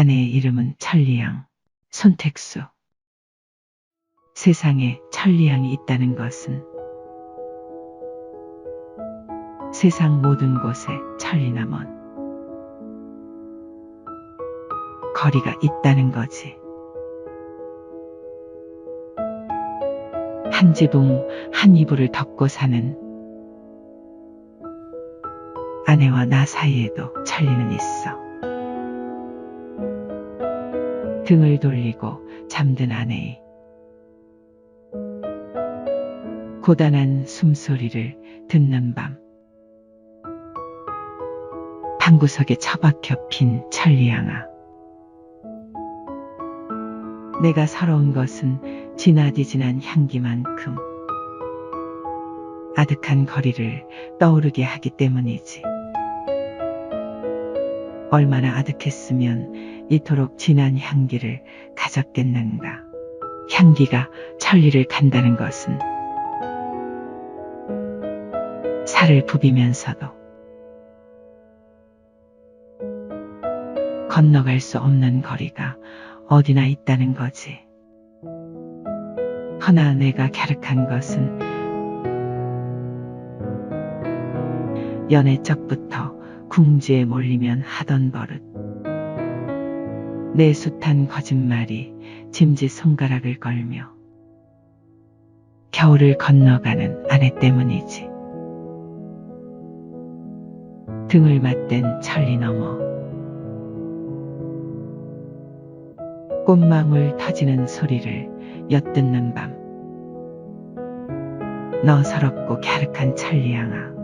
아내의 이름은 천리양, 손택수. 세상에 천리양이 있다는 것은 세상 모든 곳에 천리남은 거리가 있다는 거지. 한 지붕, 한 이불을 덮고 사는 아내와 나 사이에도 천리는 있어. 등을 돌리고 잠든 아내의 고단한 숨소리를 듣는 밤. 방구석에 처박혀 핀 천리양아. 내가 서러운 것은 지나디지난 향기만큼 아득한 거리를 떠오르게 하기 때문이지. 얼마나 아득했으면 이토록 진한 향기를 가졌겠는가. 향기가 천리를 간다는 것은 살을 부비면서도 건너갈 수 없는 거리가 어디나 있다는 거지. 허나 내가 갸륵한 것은 연애 적부터 궁지에 몰리면 하던 버릇. 내 숱한 거짓말이 짐짓 손가락을 걸며 겨울을 건너가는 아내 때문이지. 등을 맞댄 천리 너머 꽃망울 터지는 소리를 엿듣는 밤. 너 서럽고 갸륵한 천리양아.